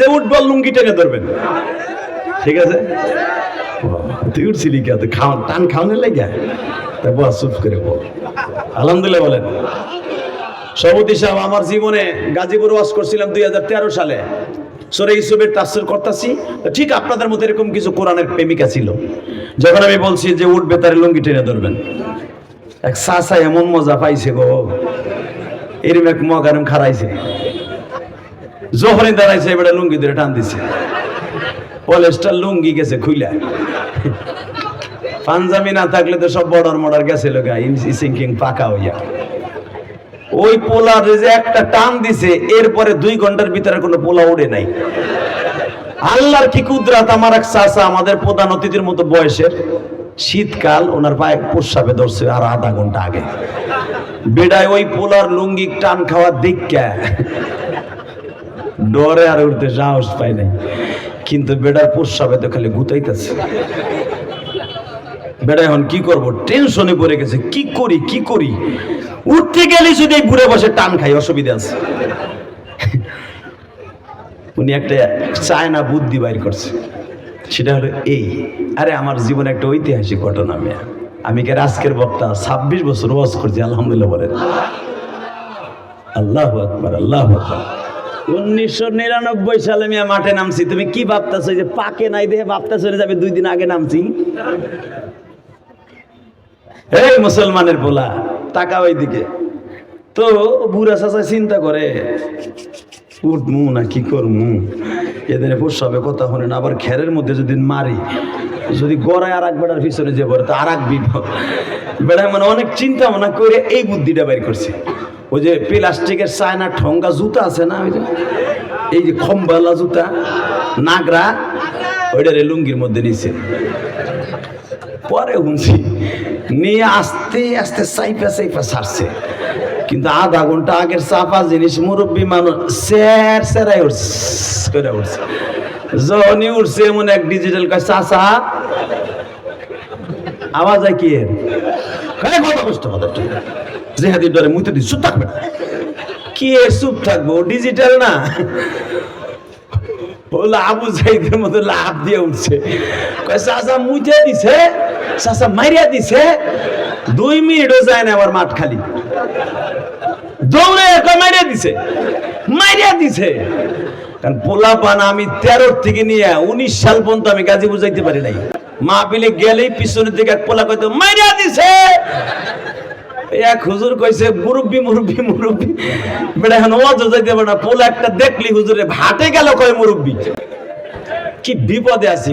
যে উঠবল লুঙ্গি টেনে ধরবেন। ঠিক আছে? তুই উঠছিলি কে? তুই খাওয়া টান তা চুপ করে বল। আলহামদুলিল্লাহ বলেন। সভাপতি সাহেব, আমার জীবনে গাজীপুর ওয়াজ করছিলাম দুই হাজার তেরো সালে। সরে ইসুবের তাফসির করতেছি। ঠিক আপনাদের মতো এরকম কিছু কোরআনের প্রেমিকা ছিল। যখন আমি বলছি যে উঠবে, তার লুঙ্গি টেনে ধরবেন। এক সাসা এমন মজা পাইছে গো। এরম এক মগারম খারাইছে যখনই দাঁড়াইছে, এবারে লুঙ্গি ধরে টান দিছে। পলেস্টার লুঙ্গি গেছে খুইলা। পাঞ্জাবি না থাকলে তো সব বর্ডার মর্ডার গেছে লোকা সিঙ্কিং পাকা হইয়া। ওই পোলার যে একটা টান দিছে, এরপরে দুই ঘণ্টার ভিতরে কোনো পোলা উড়ে নাই। আল্লাহর কি কুদরাত, আমার এক চাচা আমাদের প্রধান অতিথির মতো বয়সের, শীতকাল ওনার পায়ে প্রস্রাবে ধরছে আর আধা ঘণ্টা আগে। বেডায় ওই পোলার লুঙ্গি টান খাওয়ার দিকা ডরে আর উঠতে সাহস পাই নাই। কিন্তু বেডার প্রস্রাবে তো খালি গুতাইতেছে। বেটা এখন কি করব? টেনশনে পড়ে গেছে। কি করি কি করি? উঠতে গেলে যদি বুড়ে বসে টান খাই, অসুবিধা আছে। উনি একটা চায়না বুদ্ধি বাইর করছে। সেটা হলো এই, আরে আমার জীবনে একটা ঐতিহাসিক ঘটনা মেয়া। আমি কে আজকের বক্তা? ছাব্বিশ বছর ওয়াজ করছি, আলহামদুলিল্লাহ বলেন। আল্লাহ আকবার আল্লাহ আকবার। উনিশশো নিরানব্বই সালে আমি মাঠে নামছি। তুমি কি ভাবতেছো যে পাকে নাই ভাবতে চলে যাবে দুই দিন আগে নামছি? এই মুসলমানের পোলা টাকা ওই দিকে তো বুড়া চাচা চিন্তা করে, উঠমু না কি করমু? এদের প্রস্রাবে কথা হলে না, আবার খেরের মধ্যে যদি মারি, যদি গড়ায় আর এক বেড়ার পিছনে যে পড়ে, তো আর এক বিপদ। বেড়ায় মানে অনেক চিন্তা ভাবনা করে এই বুদ্ধিটা বের করছে। ওই যে প্লাস্টিকের চায়না ঠঙ্গা জুতা আছে না, ওই যে? এই যে খম্বালা জুতা, নাগরা ওইটারে লুঙ্গির মধ্যে নিছে। পরে শুনছি, নিয়ে আস্তে আস্তে সাইফা সাইফা ছাড়ছে। কিন্তু আধা ঘণ্টা আগের চাপা জিনিস মুরব্বী মানুষ স্যার স্যারাই উঠছে উঠছে। যখনই উঠছে এমন এক ডিজিটাল চাচা, আওয়াজ হয় কি জেহাদি ডরে মুতে দিস চুপ থাকবে। কি চুপ থাকব? ডিজিটাল না। বলে আবু জাইদের মতো লাভ দিয়ে উঠছে। চাচা মুছে দিছে? চাচা মারিয়া দিছে? দুই মিনিটও যায় না আমার মাঠ খালি। দৌড়ে একা মারিয়া দিছে? মারিয়া দিছে? কারণ পোলা পান আমি তেরোর থেকে নিয়ে উনিশ সাল পর্যন্ত আমি গাজী বুঝাইতে পারি নাই। মা পিলে গেলেই পিছনের দিকে পোলা কইতো মারিয়া দিছে? এক হুজুর কইছে, মুরব্বি মুরব্বি মুরব্বি। বেটা এখন ওয়াজ যাইতে পারে না, পোলা একটা দেখলি হুজুরে ভাটে গেল কয় মুরব্বি। কি বিপদে আছি।